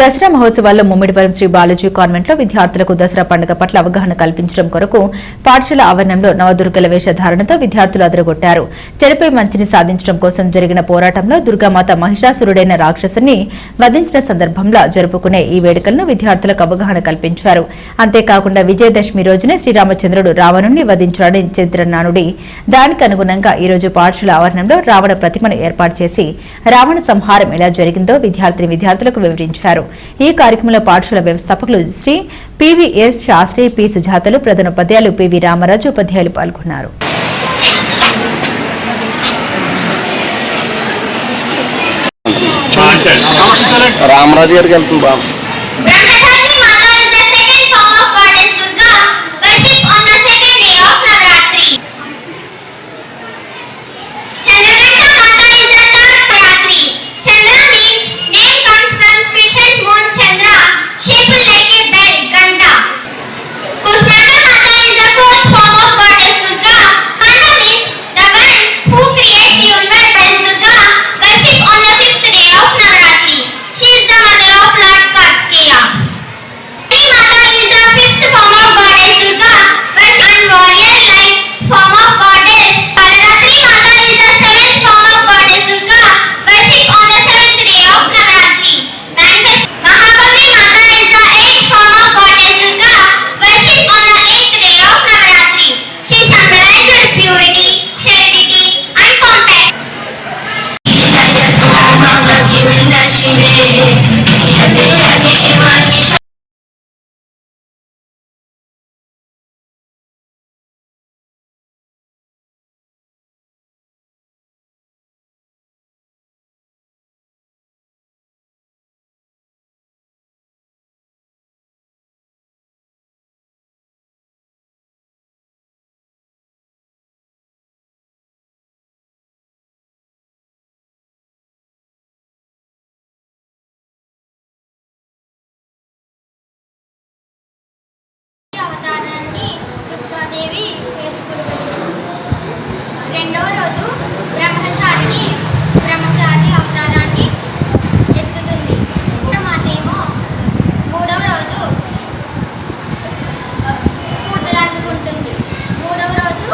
Dasara మహోత్సవాల్లో Mummidivaram Sri Balaji కాన్వెంట్లో విద్యార్థులకు దసరా పండుగ పట్ల అవగాహన కల్పించడం కొరకు పాఠశాల ఆవరణంలో నవదుర్గల వేషధారణతో విద్యార్థులు అదరగొట్టారు. చెడుపై మంచిని సాధించడం కోసం జరిగిన పోరాటంలో దుర్గామాత మహిషాసురుడైన రాక్షసుని వధించిన సందర్భంలో జరుపుకునే ఈ వేడుకలను విద్యార్థులకు అవగాహన కల్పించారు. అంతేకాకుండా విజయదశమి రోజునే శ్రీరామచంద్రుడు రావణుణ్ణి వధించాడని చంద్రనానుడి దానికి అనుగుణంగా ఈ రోజు పాఠశాల ఆవరణంలో రావణ ప్రతిమను ఏర్పాటు చేసి రావణ సంహారం ఎలా జరిగిందో విద్యార్థిని విద్యార్థులకు వివరించారు. ఈ కార్యక్రమంలో పాఠశాల వ్యవస్థాపకులు శ్రీ పివిఎస్ శాస్త్రి పి సుజాతలు ప్రధాన ఉపాధ్యాయులు పివి రామరాజు ఉపాధ్యాయులు పాల్గొన్నారు. రామరాజు గారికి వెళ్తుంది రెండవ రోజు బ్రహ్మచారిని బ్రహ్మచారి అవతారాన్ని ఎత్తుతుంది. మాతేమో మూడవ రోజు పూజలు అందుకుంటుంది మూడవ రోజు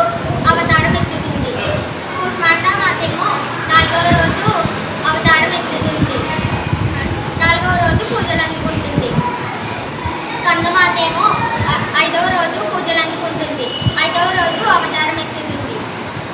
అవతారం ఎత్తుతుంది. కుష్మాండ మాతేమో నాలుగవ రోజు అవతారం ఎత్తుతుంది. నాలుగవ రోజు పూజలు అందుకుంటుంది కందమాతేమో ఐదవ రోజు పూజలు అందుకుంటుంది ఐదవ రోజు అవతారం ఎత్తుతుంది.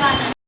많은